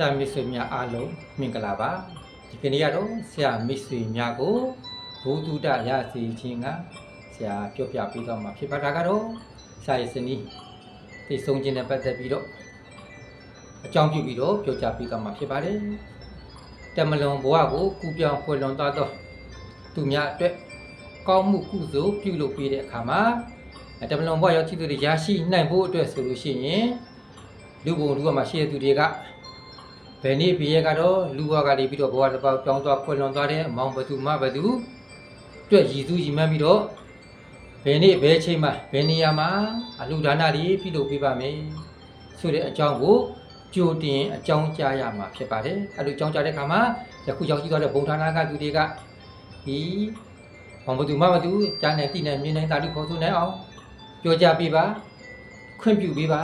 ရာမိတ်ဆွေများအားလုံးမင်္ဂလာပါဒီကနေ့ကတော့ဆရာမိတ်ဆွေများကိုဘုဒ္ဓတရစီခြင်းကဆရာပြောပြပေးတော့မှာဖြစ်ပါတာကတော့ဆရာရဲ့စနီးသိဆုံးခြင်းနဲ့ပတ်သက်ပြီးတော့အကြောင်းပြုပြီးတော့ပြောပြပေးတော့မှာဖြစ်ပါတယ်တမလွန်ဘဝကိုကူပြောင်းဖွယ်လွန်သွားတော့သူများအတွက်ကောင်းမှုကုသိုလ်ပြုလုပ်ပေးတဲ့အခါမှာတမလွန်ဘဝရောက်ချစ်သူတွေရရှိနိုင်ဖို့အတွက်ဆိုလို့ရှိရင်လူဘုံလူကမှာရှိတဲ့သူတွေက ဘယ်နေ့ဘီရဲကတော့လူဘဝကနေပြီးတော့ဘဝတစ်ပေါက်ပြောင်းသွားခွလွန်သွားတဲ့အမောင်ဘသူမဘသူတွေ့ရည်သူရည်မှန်းပြီးတော့ဘယ်နေ့ဘယ်ချိန်မှာဘယ်နေရာမှာအလူဒါနတွေပြုလုပ်ပေးပါမယ်ဆိုတဲ့အကြောင်းကိုကြိုတင်အကြောင်းကြားရမှာဖြစ်ပါတယ်အဲလိုအကြောင်းကြားတဲ့အခါမှာယခုရောက်ရှိသွားတဲ့ဘုံဌာနကသူတွေကဒီမောင်ဘသူမဘသူကြားနေတိနေမြင်နေတာလူခေါ်ဆိုနေအောင်ပြောကြပေးပါခွင့်ပြုပေးပါ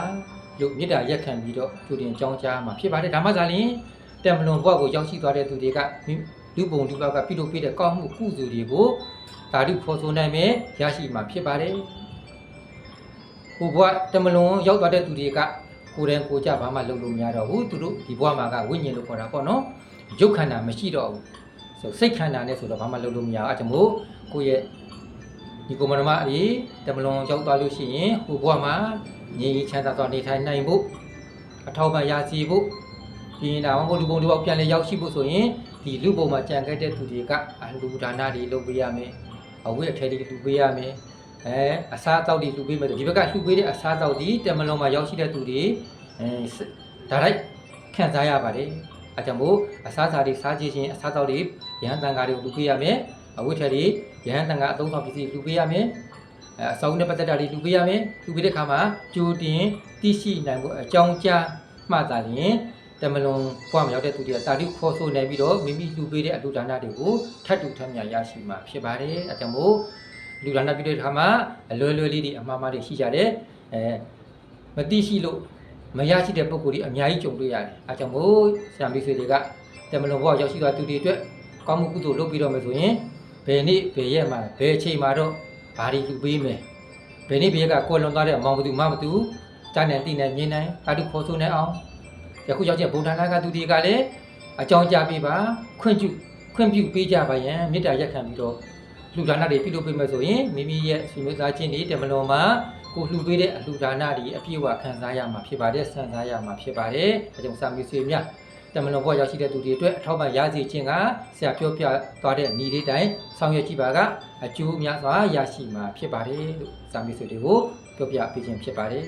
လို့မေတ္တာရက်ခံပြီးတော့ကြိုတင်ကြောင်းကြားမှာဖြစ်ပါတယ်ဒါမှသာလျှင်တမလွန်ဘဝကိုရောက်ရှိသွားတဲ့သူတွေကမိလူပုံလူပေါက်ကပြုလုပ်ပေးတဲ့ကောင်းမှုကုသိုလ်တွေကိုဓာတုဖော်ဆိုနိုင်မယ်ရရှိမှာဖြစ်ပါတယ်ဟိုဘဝတမလွန်ရောက်သွားတဲ့သူတွေကကိုယ်တိုင်ကိုယ်ကြဘာမှလုပ်လို့မရတော့ဘူးသူတို့ဒီဘဝမှာကဝိညာဉ်လို့ခေါ်တာပေါ့နော်ရုပ်ခန္ဓာမရှိတော့ဘူးဆိုစိတ်ခန္ဓာနဲ့ဆိုတော့ဘာမှလုပ်လို့မရဘူးအဲဒါမို့ကိုယ့်ရဲ့ ဒီကိုယ်မနမအရေးတမလွန်ရောက်သွားလို့ရှိရင်ဟိုဘဝမှာငြိမ်းချမ်းသာစွာနေထိုင်နိုင်ဖို့အထောက်ပံ့ရရှိဖို့ဒီနာမဘလူပုံလူပေါက်ပြန်လဲရောက်ရှိဖို့ဆိုရင်ဒီလူပုံမှာကြံခဲ့တဲ့သူတွေကအလူဒါနတွေလုပ်ပေးရမယ်အဝိအထည်တွေလူပေးရမယ်အဲအစားအသောက်တွေလူပေးမယ်ဒီဘက်ကလူပေးတဲ့အစားအသောက်ဒီတမလွန်မှာရောက်ရှိတဲ့သူတွေအဲဒါလိုက်ခံစားရပါတယ်အဲကြောင့်မို့အစားအစာတွေစားကြည့်ခြင်းအစားအသောက်တွေရဟန်းတန်ဃာတွေကိုလူပေးရမယ် အဝိထည်တွေရဟန်းတန်ဃာအသုံးဆောင်ပစ္စည်းလူပေးရမယ်အဲအစုံနဲ့ပတ်သက်တာတွေလူပေးရမယ်လူပေးတဲ့အခါမှာကြိုတင်သိရှိနိုင်ဖို့အကြောင်းကြားမှသာလျှင်တမလွန်ဘွားမရောက်တဲ့သူတွေကတာတိခေါ်ဆိုနေပြီးတော့မိမိလူပေးတဲ့အလူဒါနတွေကိုထပ်တူထပ်မြရရှိမှာဖြစ်ပါတယ်အဲကြောင့်မို့လူဒါနပြုတဲ့အခါမှာအလွယ်လွယ်လေးတွေအမှားမှားတွေရှိကြတယ်အဲမသိရှိလို့မရရှိတဲ့ပုံကိုယ်တွေအများကြီးကြုံတွေ့ရတယ်အဲကြောင့်မို့ဆရာမိတ်ဆွေတွေကတမလွန်ဘွားရောက်ရှိသွားသူတွေအတွက်ကောင်းမှုကုသိုလ်လုပ်ပြီးတော့မယ်ဆိုရင် ဘယ်နေ့ဘယ်ရက်မှာဘယ်အချိန်မှာတော့ဘာတွေလူပေးမယ်ဘယ်နေ့ဘယ်ရက်ကကိုယ်လွန်သွားတဲ့အမောင်ဘသူမဘသူကြားနေတိနေမြင်နိုင်တာတုခေါ်ဆိုနေအောင်ယခုရောက်တဲ့ဘုံဌာနကသူတွေကလည်းအကြောင်းကြားပေးပါခွင့်ပြုခွင့်ပြုပေးကြပါယံမေတ္တာရက်ခံပြီးတော့လူဒါနတွေပြုလုပ်ပေးမယ်ဆိုရင်မိမိရဲ့ဆွေမျိုးသားချင်းတွေတမလွန်မှာကိုလှူပေးတဲ့အလှူဒါနတွေအပြည့်အဝခံစားရမှာဖြစ်ပါတယ်ဆန်စားရမှာဖြစ်ပါတယ်အဲကြောင့်စာမီဆွေများ တမလွန်ဘဝရောက်ရှိတဲ့သူတွေအတွက်အထောက်ပံ့ရစေခြင်းကဆရာပြောပြသွားတဲ့ဤလေးတိုင်းဆောင်ရွက်ကြည့်ပါကအကျိုးများစွာရရှိမှာဖြစ်ပါတယ်လို့စာမီဆွေတွေကိုပြောပြပေးခြင်းဖြစ်ပါတယ်